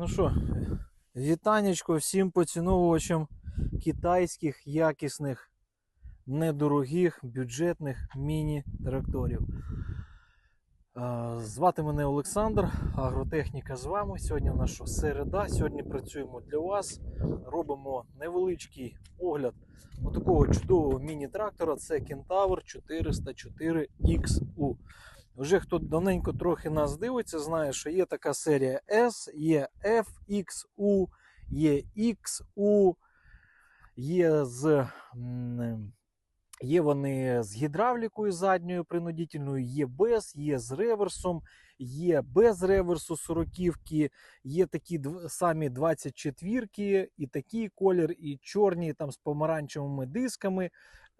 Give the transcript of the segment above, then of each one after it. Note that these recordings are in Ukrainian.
Ну що, вітанечко всім поціновувачам китайських якісних, недорогих, бюджетних міні-тракторів. Звати мене Олександр, агротехніка з вами. Сьогодні що, середа. Сьогодні працюємо для вас. Робимо невеличкий огляд такого чудового міні-трактора. Це Кентавр 404 XU. Вже хто давненько трохи нас дивиться, знає, що є така серія S, є FXU, є XU, є з. Є вони з гідравлікою задньою принудительною, є без, є з реверсом, є без реверсу сороківки, є такі самі 24-ки, і такий колір, і чорні там з помаранчевими дисками.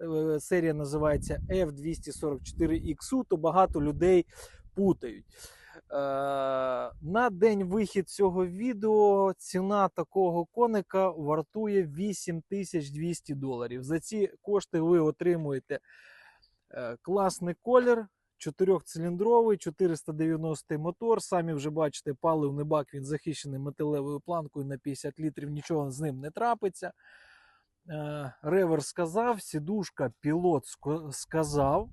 Е, Серія називається F244XU, то багато людей путають. Е, На день вихід цього відео ціна такого коника вартує 8200 доларів. За ці кошти ви отримуєте е, класний колір, чотирьохциліндровий, 490 мотор. Самі вже бачите, паливний бак він захищений металевою планкою на 50 літрів, нічого з ним не трапиться. Е, Реверс сказав, сідушка пілот сказав,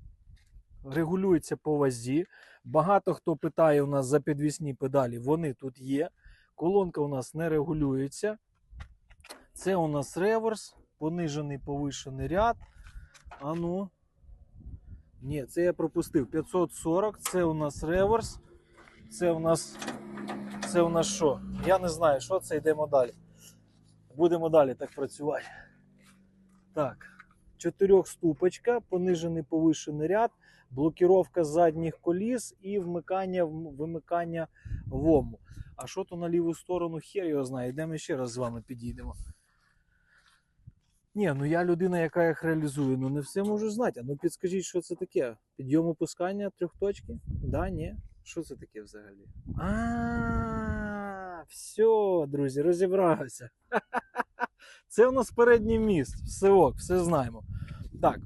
регулюється по вазі. Багато хто питає у нас за підвісні педалі, вони тут є. Колонка у нас не регулюється. Це у нас реверс, понижений повишений ряд. А ну. Ні, це я пропустив. 540, це у нас реверс. Це у нас. Це у нас що? Я не знаю, що це, йдемо далі. Будемо далі так працювати. Так, чотирьохступочка, понижений повишений ряд, блокіровка задніх коліс і вмикання, вимикання вому. А що то на ліву сторону, хер його знає. Йдемо ще раз з вами підійдемо. Ні, ну я людина, яка їх реалізує, ну не все можу знати. А ну підскажіть, що це таке? Підйом опускання трьохточки? Да, ні? Що це таке взагалі? А, все, друзі, розібрався. Це у нас передній міст. Все ок, все знаємо. Так,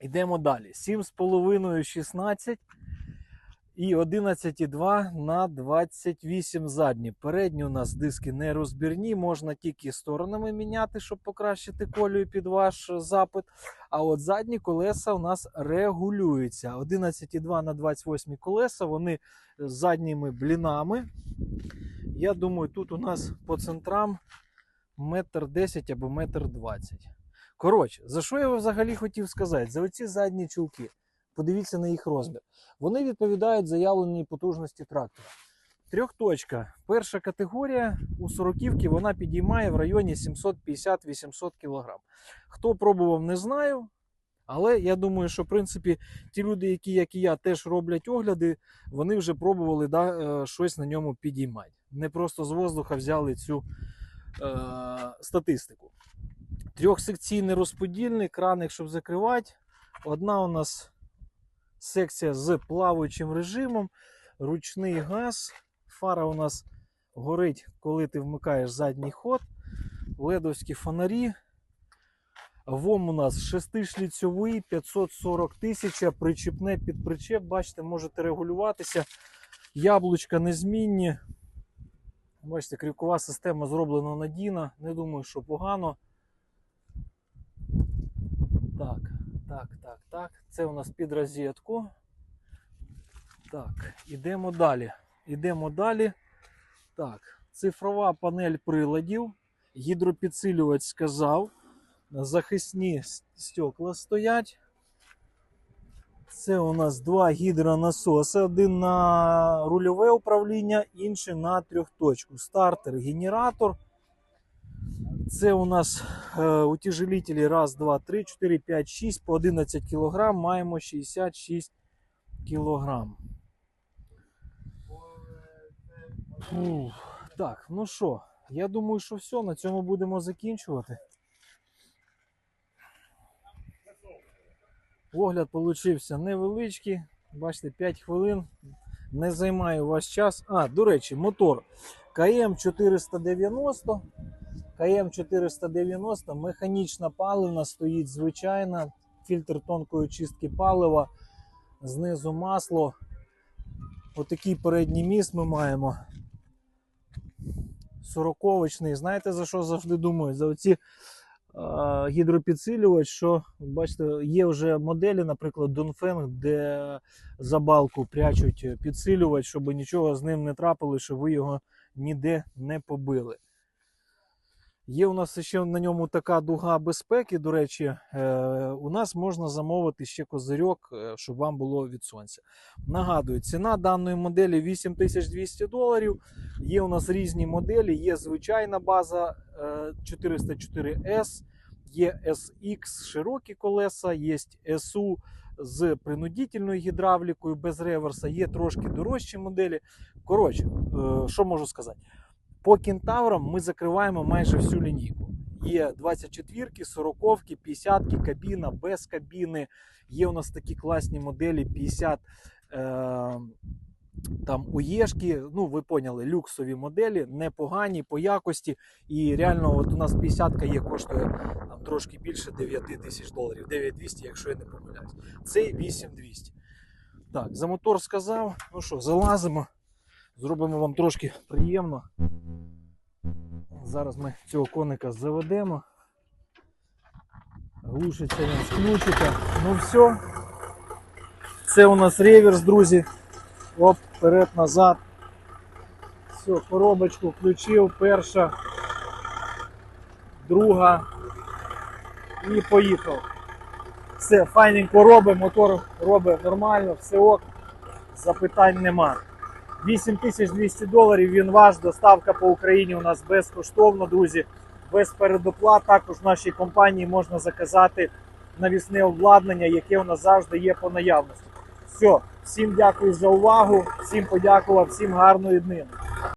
йдемо далі. 7,5 16 і 11,2 на 28 задні. Передні у нас диски не розбірні, можна тільки сторонами міняти, щоб покращити колію під ваш запит. А от задні колеса у нас регулюються. 11,2 на 28 колеса, вони з задніми блінами. Я думаю, тут у нас по центрам метр 10 або метр 20. Коротше, за що я взагалі хотів сказати? За оці задні чулки. Подивіться на їх розмір. Вони відповідають заявленій потужності трактора. Трьохточка. Перша категорія у сороківки вона підіймає в районі 750-800 кг. Хто пробував, не знаю. Але я думаю, що в принципі ті люди, які, як і я, теж роблять огляди, вони вже пробували да, е, щось на ньому підіймати. Не просто з воздуха взяли цю статистику. Трьохсекційний розподільний, краник, щоб закривати. Одна у нас секція з плаваючим режимом, ручний газ. Фара у нас горить, коли ти вмикаєш задній ход. Ледовські фонарі. ВОМ у нас шестишліцьовий, 540 тисяч, причіпне під причеп. Бачите, можете регулюватися. Яблучка незмінні. Бачите, крюкова система зроблена надійно. Не думаю, що погано. Так, так, так, так. Це у нас під розетку. Так, ідемо далі. Ідемо далі. Так, цифрова панель приладів. Гідропідсилювач сказав. Захисні стекла стоять. Це у нас два гідронасоси. Один на рульове управління, інший на трьохточку. Стартер, генератор. Це у нас е, утяжелителі 1, 2, 3, 4, 5, 6 по 11 кг. Маємо 66 кг. Фух. Так, ну що, я думаю, що все, на цьому будемо закінчувати. Огляд получився невеличкий. Бачите, 5 хвилин. Не займаю ваш час. А, до речі, мотор КМ 490. КМ 490, механічна паливна стоїть звичайна, фільтр тонкої чистки палива, знизу масло. Отакий передній міст ми маємо. сороковочний. Знаєте, за що завжди думаю? За оці гідропідсилювач, що бачите, є вже моделі, наприклад, Донфенг, де за балку прячуть підсилювач, щоб нічого з ним не трапилось, щоб ви його ніде не побили. Є у нас ще на ньому така дуга безпеки. До речі, е, у нас можна замовити ще козирьок, е, щоб вам було від сонця. Нагадую, ціна даної моделі 8200 доларів. Є у нас різні моделі. Є звичайна база е, 404S, є SX широкі колеса, є SU з принудительною гідравлікою без реверса, є трошки дорожчі моделі. Коротше, е, що можу сказати? По кентаврам ми закриваємо майже всю лінійку. Є 24-ки, 40-ки, 50-ки, кабіна, без кабіни. Є у нас такі класні моделі 50 е, там уєшки. Ну, ви поняли, люксові моделі, непогані по якості. І реально, от у нас 50-ка є, коштує там, трошки більше 9 тисяч доларів, 9200, якщо я не помиляюсь. Цей 8200. Так, за мотор сказав. Ну що, залазимо. Зробимо вам трошки приємно. Зараз ми цього коника заведемо. Глушиться він з ключика. Ну все. Це у нас реверс, друзі. Оп, вперед, назад. Все, коробочку включив, перша, друга. І поїхав. Все, файненько робить, мотор робить нормально, все ок, запитань нема. 8200 доларів він ваш, доставка по Україні у нас безкоштовно, друзі, без передоплат. Також в нашій компанії можна заказати навісне обладнання, яке у нас завжди є по наявності. Все, всім дякую за увагу, всім подякував, всім гарної днини.